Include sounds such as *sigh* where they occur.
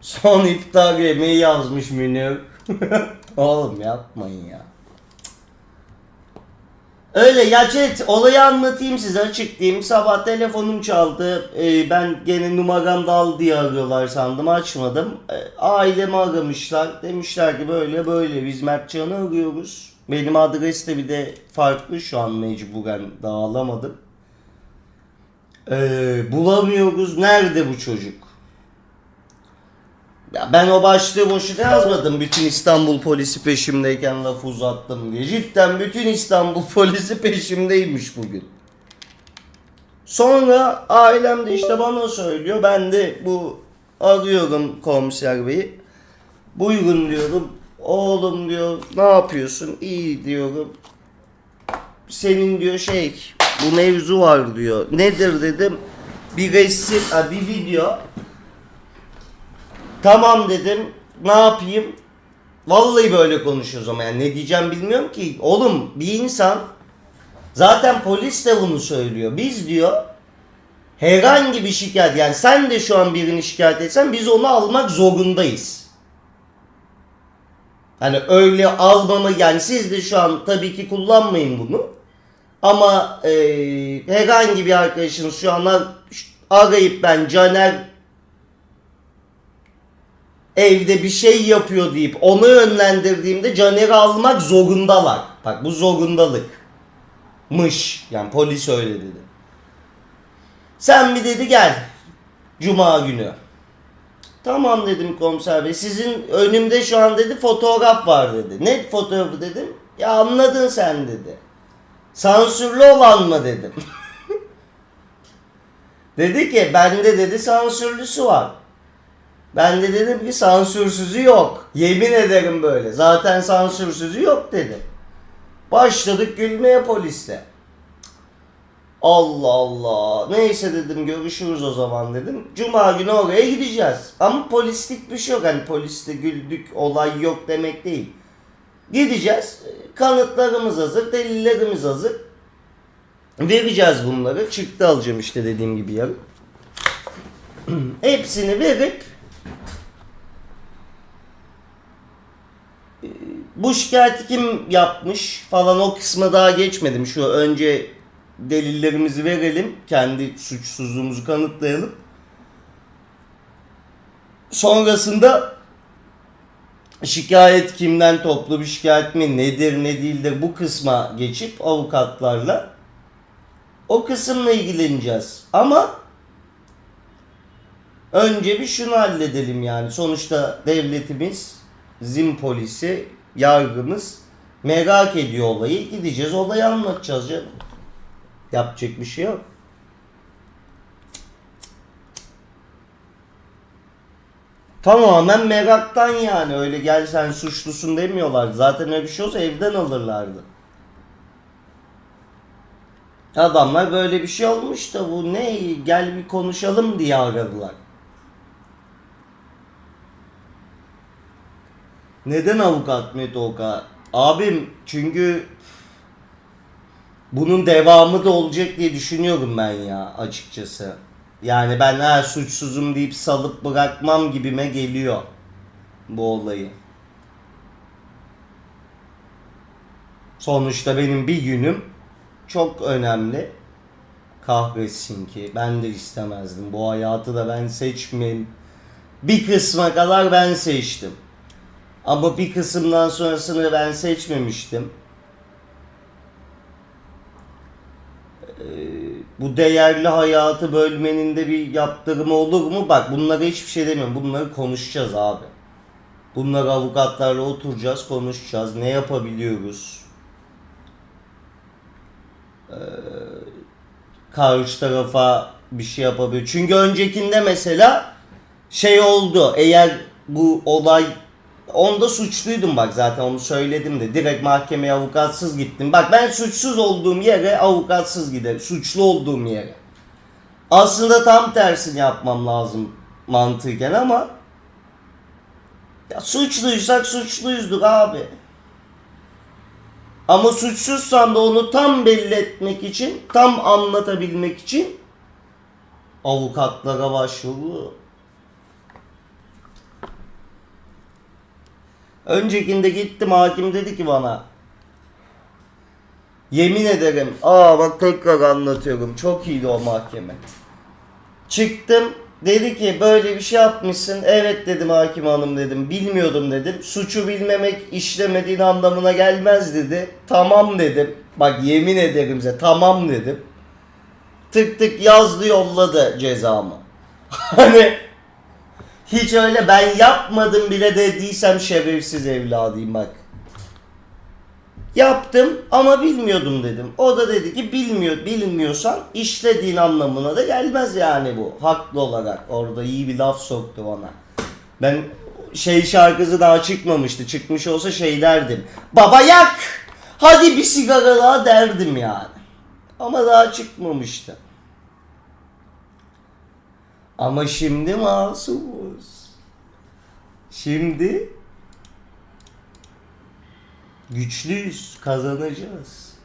Son iftar yemeği yazmış Münir. *laughs* Oğlum yapmayın ya. Öyle ya chat olayı anlatayım size açıklayayım. Sabah telefonum çaldı. Ee, ben gene numaram dal diye arıyorlar sandım açmadım. Ee, ailemi aramışlar. Demişler ki böyle böyle biz Mertcan'ı arıyoruz. Benim adres de bir de farklı şu an mecburen dağılamadım. Ee, bulamıyoruz. Nerede bu çocuk? Ya ben o başlığı boşuna yazmadım. Bütün İstanbul polisi peşimdeyken lafı uzattım diye. Cidden bütün İstanbul *laughs* polisi peşimdeymiş bugün. Sonra ailem de işte bana söylüyor. Ben de bu arıyorum komiser beyi. Buyurun diyorum. Oğlum diyor ne yapıyorsun? İyi diyorum. Senin diyor şey bu mevzu var diyor. Nedir dedim. Bir resim, bir video. Tamam dedim. Ne yapayım? Vallahi böyle konuşuyoruz ama yani ne diyeceğim bilmiyorum ki. Oğlum bir insan zaten polis de bunu söylüyor. Biz diyor herhangi bir şikayet yani sen de şu an birini şikayet etsen biz onu almak zorundayız. Hani öyle almamı yani siz de şu an tabii ki kullanmayın bunu. Ama eee, herhangi bir arkadaşınız şu an ar- arayıp ben Caner evde bir şey yapıyor deyip onu yönlendirdiğimde Caner'i almak zorundalar. Bak bu zorundalıkmış. Yani polis öyle dedi. Sen bir dedi gel. Cuma günü. Tamam dedim komiser bey. Sizin önümde şu an dedi fotoğraf var dedi. Ne fotoğrafı dedim. Ya anladın sen dedi. Sansürlü olan mı dedim. *laughs* dedi ki bende dedi sansürlüsü var. Ben de dedim ki sansürsüzü yok. Yemin ederim böyle. Zaten sansürsüzü yok dedi. Başladık gülmeye polisle. Allah Allah. Neyse dedim görüşürüz o zaman dedim. Cuma günü oraya gideceğiz. Ama polislik bir şey yok. Hani poliste güldük olay yok demek değil. Gideceğiz. Kanıtlarımız hazır, delillerimiz hazır. Vereceğiz bunları. Çıktı alacağım işte dediğim gibi yarın. *clears throat* Hepsini verip bu şikayeti kim yapmış falan o kısma daha geçmedim. Şu önce delillerimizi verelim. Kendi suçsuzluğumuzu kanıtlayalım. Sonrasında şikayet kimden toplu bir şikayet mi nedir ne değildir bu kısma geçip avukatlarla o kısımla ilgileneceğiz. Ama önce bir şunu halledelim yani. Sonuçta devletimiz, zim polisi, yargımız merak ediyor olayı. Gideceğiz olayı anlatacağız canım. Yapacak bir şey yok. Tamamen meraktan yani öyle gel sen suçlusun demiyorlar. Zaten öyle bir şey olsa evden alırlardı. Adamlar böyle bir şey olmuş da bu ne gel bir konuşalım diye aradılar. Neden avukat Metoka? Abim çünkü bunun devamı da olacak diye düşünüyorum ben ya açıkçası. Yani ben her suçsuzum deyip salıp bırakmam gibime geliyor bu olayı. Sonuçta benim bir günüm çok önemli. Kahretsin ki ben de istemezdim. Bu hayatı da ben seçmeyeyim. Bir kısma kadar ben seçtim. Ama bir kısımdan sonrasını ben seçmemiştim. Ee, bu değerli hayatı bölmenin de bir yaptırımı olur mu? Bak bunlara hiçbir şey demiyorum. Bunları konuşacağız abi. Bunları avukatlarla oturacağız, konuşacağız. Ne yapabiliyoruz? Ee, karşı tarafa bir şey yapabiliyor. Çünkü öncekinde mesela şey oldu. Eğer bu olay onda suçluydum bak zaten onu söyledim de direkt mahkemeye avukatsız gittim. Bak ben suçsuz olduğum yere avukatsız giderim. Suçlu olduğum yere. Aslında tam tersini yapmam lazım mantıken ama ya suçluysak suçluyduk abi. Ama suçsuzsan da onu tam belli etmek için, tam anlatabilmek için avukatlara başvuru. Öncekinde gittim hakim dedi ki bana Yemin ederim. Aa bak tekrar anlatıyorum. Çok iyiydi o mahkeme. Çıktım. Dedi ki böyle bir şey yapmışsın. Evet dedim hakim hanım dedim. Bilmiyordum dedim. Suçu bilmemek işlemediğin anlamına gelmez dedi. Tamam dedim. Bak yemin ederim size tamam dedim. Tık tık yazdı yolladı cezamı. *laughs* Hani hiç öyle ben yapmadım bile dediysem şerefsiz evladıyım bak. Yaptım ama bilmiyordum dedim. O da dedi ki bilmiyor, bilmiyorsan işlediğin anlamına da gelmez yani bu. Haklı olarak. Orada iyi bir laf soktu bana. Ben şey şarkısı daha çıkmamıştı. Çıkmış olsa şey derdim. Baba yak! Hadi bir sigara daha derdim yani. Ama daha çıkmamıştı. Ama şimdi masumuz. Şimdi güçlüyüz, kazanacağız.